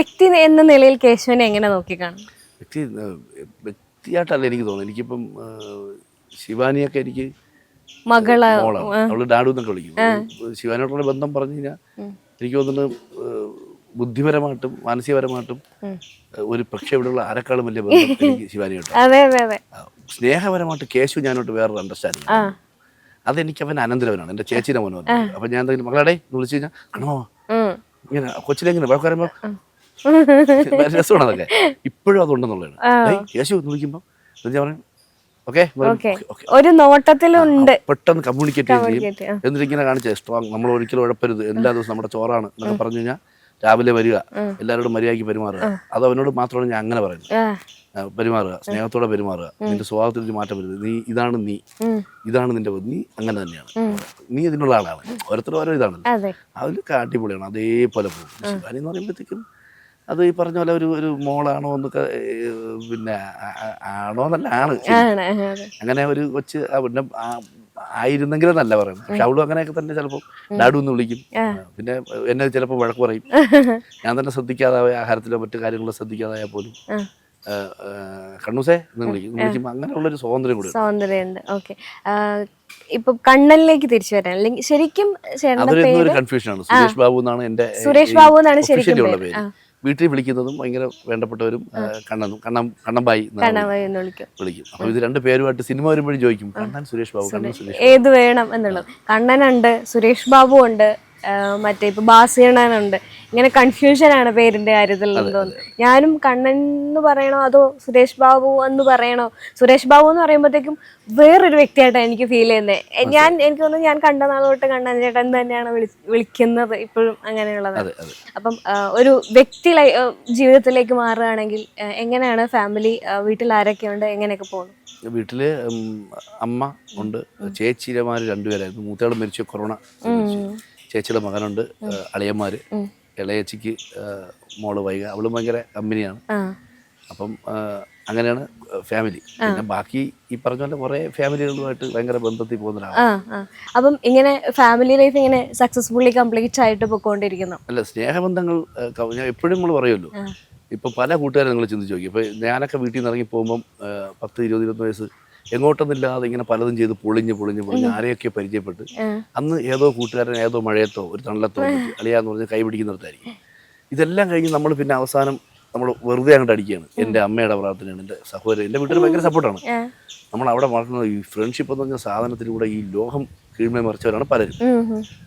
വ്യക്തി എന്ന നിലയിൽ കേശവനെ എങ്ങനെ നോക്കിക്കാണും വ്യക്തി വ്യക്തിയായിട്ടല്ല എനിക്ക് തോന്നുന്നു എനിക്കിപ്പം ശിവാനിയൊക്കെ എനിക്ക് മകൾ അവൾ ഡാഡു എന്നൊക്കെ വിളിക്കും. ശിവാനിയോടുള്ള ബന്ധം പറഞ്ഞു കഴിഞ്ഞാൽ എനിക്ക് തോന്നുന്നു ബുദ്ധിപരമായിട്ടും മാനസികപരമായിട്ടും ഒരു പക്ഷേ ഇവിടെയുള്ള ആരെക്കാളും വലിയ ബന്ധം എനിക്ക് ശിവാനിയോട്ട് സ്നേഹപരമായിട്ട് കേശു ഞാനോട്ട് വേറൊരു അണ്ടർസ്റ്റാൻഡിങ് അതെനിക്ക് അവൻ അനന്തരവനാണ്. എന്റെ ചേച്ചിയുടെ മോനോ അപ്പൊ ഞാൻ എന്തെങ്കിലും മകളെ എന്ന് വിളിച്ചു കഴിഞ്ഞാൽ കണോ ഇങ്ങനെ കൊച്ചിലെങ്ങനെ വഴക്ക് പറയുമ്പോൾ ഭയങ്കര രസമാണ് അതൊക്കെ ഇപ്പോഴും അതുണ്ടെന്നുള്ളതാണ്. യേശു എന്ന് വിളിക്കുമ്പോൾ ഞാൻ പറയും ഒരു നോട്ടത്തിലുണ്ട്. പെട്ടെന്ന് കമ്മ്യൂണിക്കേറ്റ് ചെയ്യും. എന്നിട്ട് ഇങ്ങനെ കാണിച്ചേ സ്ട്രോങ് നമ്മൾ ഒരിക്കലും ഉഴപ്പരുത്. എല്ലാ ദിവസവും നമ്മുടെ ചോറാണ് എന്നൊക്കെ പറഞ്ഞു കഴിഞ്ഞാൽ രാവിലെ വരിക. എല്ലാവരോടും മര്യാദയ്ക്ക് പെരുമാറുക. അത് അവനോട് മാത്രമാണ് ഞാൻ അങ്ങനെ പറയുന്നത്. പെരുമാറുക. സ്നേഹത്തോടെ പെരുമാറുക. നിന്റെ സ്വഭാവത്തിൽ ഒരു മാറ്റം വരുന്നത് നീ ഇതാണ് നീ. ഇതാണ് നിന്റെ നീ അങ്ങനെ തന്നെയാണ്. നീ ഇതിനുള്ള ആളാണ്. ഓരോരുത്തരും ഓരോ ഇതാണ്. അതെ. അതിൽ അടിപൊളിയാണ്. അതേപോലെ പോകും. എന്ന് പറയുമ്പോഴത്തേക്കും അത് ഈ പറഞ്ഞ പോലെ ഒരു ഒരു മോളാണോ എന്നൊക്കെ പിന്നെ ആണോ എന്നല്ല ആണ്. ആണ് അങ്ങനെ ഒരു കൊച്ച് പിന്നെ ആയിരുന്നെങ്കിൽ ആയിരുന്നെങ്കിലെന്നല്ല പറയും പക്ഷെ അവളും അങ്ങനെയൊക്കെ തന്നെ ചിലപ്പോൾ ഡാഡു എന്ന് വിളിക്കും. പിന്നെ എന്നെ ചിലപ്പോൾ വഴക്ക് പറയും. ഞാൻ തന്നെ ശ്രദ്ധിക്കാതായ ആഹാരത്തിലോ മറ്റു കാര്യങ്ങളോ ശ്രദ്ധിക്കാതായ പോലും കണ്ണൂസേ എന്ന് വിളിക്കും. വിളിക്കുമ്പോൾ അങ്ങനെയുള്ളൊരു സ്വാതന്ത്ര്യം കൂടി. സ്വാതന്ത്ര്യമുണ്ട്. ഓക്കെ. ഇപ്പൊ കണ്ണനിലേക്ക് തിരിച്ചു വരാൻ അല്ലെങ്കിൽ ശരിക്കും കൺഫ്യൂഷൻ കൺഫ്യൂഷനാണ് സുരേഷ് ബാബു എന്നാണ് എന്റെ സുരേഷ് ബാബു എന്നാണ് ശരിക്കും പേര്. വീട്ടിൽ വിളിക്കുന്നതും ഭയങ്കര വേണ്ടപ്പെട്ടവരും കണ്ണനും കണ്ണം കണ്ണമ്പായി വിളിക്കും. അപ്പൊ ഇത് രണ്ട് പേരുമായിട്ട് സിനിമ വരുമ്പോഴും ചോദിക്കും കണ്ണൻ സുരേഷ് ബാബു കണ്ണൻ സുരേഷ് ഏത് വേണം എന്നുള്ളത്. കണ്ണനുണ്ട് സുരേഷ് ബാബു ഉണ്ട് മറ്റേ ഇപ്പൊ ബാസിയണ്ണനുണ്ട്. ഇങ്ങനെ കൺഫ്യൂഷൻ ആണ് പേരിന്റെ കാര്യത്തിൽ തോന്നുന്നു ഞാനും കണ്ണൻ എന്ന് പറയണോ അതോ സുരേഷ് ബാബു എന്ന് പറയണോ? സുരേഷ് ബാബു എന്ന് പറയുമ്പോഴത്തേക്കും വേറൊരു വ്യക്തിയായിട്ടാണ് എനിക്ക് ഫീൽ ചെയ്യുന്നത് ഞാൻ എനിക്ക് തോന്നുന്നു ഞാൻ കണ്ട നാൾ തൊട്ട് കണ്ണൻ ചേട്ടൻ തന്നെയാണ് വിളി വിളിക്കുന്നത് ഇപ്പോഴും അങ്ങനെയുള്ളത്. അപ്പം ഒരു വ്യക്തി ജീവിതത്തിലേക്ക് മാറുകയാണെങ്കിൽ എങ്ങനെയാണ് ഫാമിലി വീട്ടിൽ ആരൊക്കെയുണ്ട് എങ്ങനെയൊക്കെ പോകുന്നു? വീട്ടിൽ അമ്മ ഉണ്ട് ചേച്ചിമാര് രണ്ടുപേരായിരുന്നു. മൂത്തയാൾ മരിച്ചു കൊറോണ. ചേച്ചിയുടെ മകനുണ്ട് അളിയന്മാര്. ഇളയച്ചിക്ക് മോൾ വൈക. അവളും ഭയങ്കര കമ്പനിയാണ്. അപ്പം അങ്ങനെയാണ് ഫാമിലി പിന്നെ ബാക്കി ഈ പറഞ്ഞ പോലെ കുറെ ഫാമിലികളുമായിട്ട് ഭയങ്കര ബന്ധത്തിൽ പോകുന്ന ഒരാളാണ് അപ്പം ഇങ്ങനെ ഫാമിലി ലൈഫ് ഇങ്ങനെ സക്സസ്ഫുള്ളി കംപ്ലീറ്റ് ആയിട്ട് പൊക്കോണ്ടിരിക്കുന്നു. അല്ല സ്നേഹബന്ധങ്ങൾ ഞാൻ എപ്പോഴും നമ്മൾ പറയുമല്ലോ. ഇപ്പൊ പല കൂട്ടുകാരും നിങ്ങൾ ചിന്തിച്ചു നോക്കി ഇപ്പൊ ഞാനൊക്കെ വീട്ടിൽ നിന്ന് ഇറങ്ങി പോകുമ്പോൾ പത്ത് ഇരുപത് ഇരുപത്തി വയസ്സ് എങ്ങോട്ടൊന്നില്ലാതെ ഇങ്ങനെ പലതും ചെയ്ത് പൊളിഞ്ഞ് പൊളിഞ്ഞ് പൊളിഞ്ഞ് ആരെയൊക്കെ പരിചയപ്പെട്ട് അന്ന് ഏതോ കൂട്ടുകാരൻ ഏതോ മഴയത്തോ ഒരു തണലത്തോ അളിയാന്ന് പറഞ്ഞ് കൈ പിടിക്കുന്നിടത്തായിരിക്കും ഇതെല്ലാം കഴിഞ്ഞ് നമ്മൾ പിന്നെ അവസാനം നമ്മൾ വെറുതെ അങ്ങോട്ട് അടിക്കുകയാണ്. എന്റെ അമ്മയുടെ പ്രാർത്ഥനയാണ്. എന്റെ സഹോദരൻ എന്റെ വീട്ടിൽ ഭയങ്കര സപ്പോർട്ടാണ് നമ്മൾ അവിടെ വളർത്തുന്ന ഈ ഫ്രണ്ട്ഷിപ്പ് എന്ന് പറഞ്ഞ സാധനത്തിലൂടെ ഈ ലോകം കീഴ്മേ മറിച്ചവരാണ് പലരും.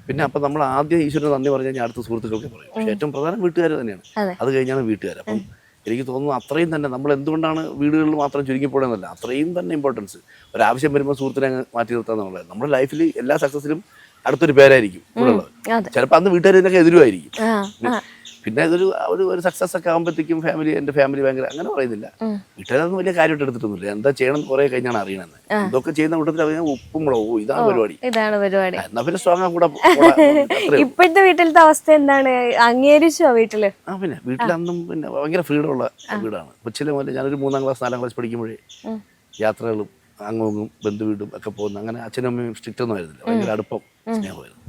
പിന്നെ അപ്പം നമ്മൾ ആദ്യം ഈശ്വരന് നന്ദി പറഞ്ഞു കഴിഞ്ഞാൽ അടുത്ത സുഹൃത്തുക്കൾക്ക് പറയും. പക്ഷേ ഏറ്റവും പ്രധാനം വീട്ടുകാർ തന്നെയാണ്. അത്. കഴിഞ്ഞാണ് വീട്ടുകാർ. അപ്പം എനിക്ക് തോന്നുന്നു അത്രയും തന്നെ നമ്മൾ എന്തുകൊണ്ടാണ് വീടുകളിൽ മാത്രം ചുരുങ്ങിപ്പോണെന്നല്ല അത്രയും തന്നെ ഇമ്പോർട്ടൻസ് ഒരാവശ്യം വരുമ്പോൾ സുഹൃത്തിനെ മാറ്റി മാറ്റി നിർത്താന്നുള്ളത് നമ്മുടെ ലൈഫിൽ എല്ലാ സക്സസിലും അടുത്തൊരു പേരായിരിക്കും ഉള്ളത് ചിലപ്പോൾ അന്ന് വീട്ടുകാർ ഇതിനൊക്കെ എതിരുമായിരിക്കും. പിന്നെ ഇതൊരു ഒരു ഒരു സക്സസ് ഒക്കെ ആകുമ്പോഴത്തേക്കും ഫാമിലി എന്റെ ഫാമിലി ഭയങ്കര അങ്ങനെ പറയുന്നില്ല. വീട്ടുകാരൊന്നും വലിയ കാര്യമായിട്ട് എടുത്തിട്ടൊന്നുമില്ല. എന്താ ചെയ്യണം കുറെ കഴിഞ്ഞാണ് അറിയണത്. ഇതൊക്കെ ചെയ്യുന്ന കൂട്ടത്തിൽ അവർ ഉപ്പും മുളകും ഇതാണ് പരിപാടി. ഇതാണ് പരിപാടി. എന്നാ പിന്നെ സ്ട്രോങ് കൂടെ ഇപ്പോഴത്തെ വീട്ടിലത്തെ അവസ്ഥ എന്താണ്? അംഗീകരിച്ചോ വീട്ടിൽ? ആ പിന്നെ വീട്ടിലന്നും പിന്നെ ഭയങ്കര ഫ്രീഡം ഉള്ള വീടാണ്. കൊച്ചിലെ മുതൽ ഞാനൊരു മൂന്നാം ക്ലാസ് നാലാം ക്ലാസ് പഠിക്കുമ്പോഴേ യാത്രകളും അങ്ങും ബന്ധുവീടും ഒക്കെ പോകുന്ന അങ്ങനെ അച്ഛനും അമ്മയും സ്ട്രിക്റ്റ് ഒന്നും ആയിരുന്നില്ല. ഭയങ്കര അടുപ്പം സ്നേഹമായിരുന്നു.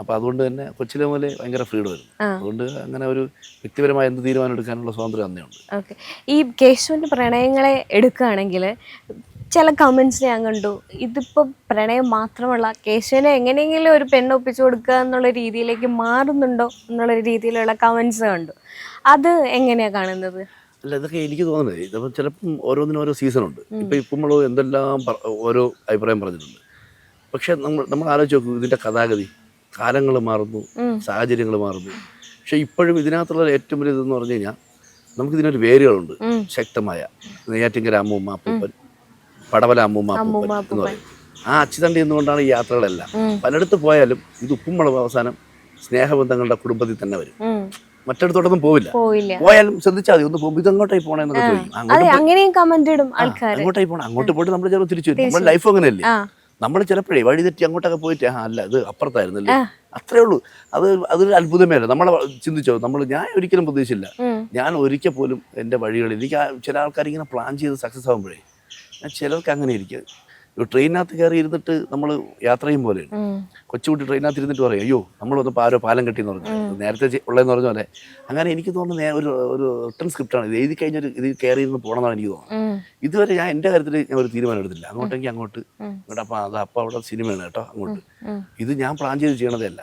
അപ്പൊ അതുകൊണ്ട് തന്നെ കൊച്ചിലെ മുതലേ ഭയങ്കര ഫ്രീഡം ആയിരുന്നു അതുകൊണ്ട് അങ്ങനെ ഒരു വ്യക്തിപരമായ എന്ത് തീരുമാനം എടുക്കാനുള്ള സ്വാതന്ത്ര്യം അന്നേയുണ്ട് ഈ കേശുവിന്റെ പ്രണയങ്ങളെ എടുക്കുകയാണെങ്കിൽ ചില കമന്റ്സ് ഞാൻ കണ്ടു. ഇതിപ്പോ പ്രണയം മാത്രമല്ല കേശുവിനെ എങ്ങനെയെങ്കിലും ഒരു പെണ്ണ് ഒപ്പിച്ചു കൊടുക്കുക എന്നുള്ള രീതിയിലേക്ക് മാറുന്നുണ്ടോ എന്നുള്ള രീതിയിലുള്ള കമന്റ്സ് കണ്ടു. അത് എങ്ങനെയാണ് കാണുന്നത്? അല്ല ഇതൊക്കെ എനിക്ക് തോന്നുന്നത്. ഇതിപ്പോൾ ചിലപ്പം ഓരോന്നിനും ഓരോ സീസണുണ്ട് ഇപ്പം ഇപ്പം നമ്മൾ എന്തെല്ലാം ഓരോ അഭിപ്രായം പറഞ്ഞിട്ടുണ്ട്. പക്ഷെ നമ്മൾ നമ്മൾ ആലോചിച്ച് നോക്കും ഇതിന്റെ കഥാഗതി കാലങ്ങൾ മാറുന്നു സാഹചര്യങ്ങൾ മാറുന്നു. പക്ഷെ ഇപ്പോഴും ഇതിനകത്തുള്ള ഏറ്റവും വലിയ ഇതെന്ന് പറഞ്ഞു കഴിഞ്ഞാൽ നമുക്കിതിനൊരു വേരുകളുണ്ട്. ശക്തമായ നെയ്യാറ്റിങ്കര അമ്മൂമ്മ അപ്പൂപ്പൻ പടവല അമ്മൂമ്മ അപ്പൂപ്പൻ എന്ന് പറയും. ആ അച്ചുതണ്ടി എന്നുകൊണ്ടാണ് ഈ യാത്രകളെല്ലാം. പലയിടത്ത് പോയാലും ഇത് ഉപ്പും മുളകും അവസാനം സ്നേഹബന്ധങ്ങളുടെ കുടുംബത്തിൽ തന്നെ വരും. മറ്റിടത്തോട്ടൊന്നും പോവില്ല. പോയാലും ശ്രദ്ധിച്ചാൽ മതി. ഒന്ന് പോകുമ്പോൾ ഇതെങ്ങോട്ടായി പോണെന്നൊക്കെ ചോദിക്കും. അങ്ങോട്ട് കമന്റ് ഇടും ആൾക്കാർ അങ്ങോട്ടായി പോണം. അങ്ങോട്ട് പോയിട്ട് നമ്മൾ ചിലപ്പോൾ തിരിച്ചു വരും. നമ്മുടെ ലൈഫ് അങ്ങനെയല്ലേ? നമ്മൾ ചിലപ്പോഴേ വഴി തെറ്റി അങ്ങോട്ടൊക്കെ പോയിട്ട് ആ അല്ല ഇത് അപ്പുറത്തായിരുന്നല്ലേ? അത്രേ ഉള്ളൂ. അത് അതൊരു അത്ഭുതമേ അല്ല നമ്മളെ ചിന്തിച്ചോ നമ്മൾ ഞാൻ ഒരിക്കലും പ്രതീക്ഷിച്ചില്ല. ഞാൻ ഒരിക്കൽ പോലും എന്റെ വഴികളിൽ എനിക്ക് ചില ആൾക്കാർ ഇങ്ങനെ പ്ലാൻ ചെയ്ത് സക്സസ് ആകുമ്പോഴേ ഞാൻ ചിലർക്ക് അങ്ങനെ ഇരിക്കും. ട്രെയിനകത്ത് കയറി ഇരുന്നിട്ട് നമ്മൾ യാത്ര ചെയ്യും പോലെ കൊച്ചുകുട്ടി ട്രെയിനകത്ത് ഇരുന്നിട്ട് പറയും അയ്യോ നമ്മൾ ഒന്ന് ആരോ പാലം കെട്ടി എന്ന് പറഞ്ഞു നേരത്തെ ഉള്ളതെന്ന് പറഞ്ഞ പോലെ. അങ്ങനെ എനിക്ക് തോന്നുന്നു ഒരു ഒരു റിട്ടേൺ സ്ക്രിപ്റ്റാണ് ഇത് എഴുതി കഴിഞ്ഞൊരു ഇത് കയറി ഇരുന്ന് പോകണമെന്നാണ് എനിക്ക് തോന്നുന്നത്. ഇതുവരെ ഞാൻ എന്റെ കാര്യത്തിൽ ഞാൻ ഒരു തീരുമാനം എടുത്തില്ല അങ്ങോട്ടെങ്കിൽ അങ്ങോട്ട്. ഇങ്ങോട്ട് അപ്പം അത് അപ്പം അവിടെ സിനിമയാണ് കേട്ടോ അങ്ങോട്ട്. ഇത് ഞാൻ പ്ലാൻ ചെയ്ത് ചെയ്യണതേ അല്ല.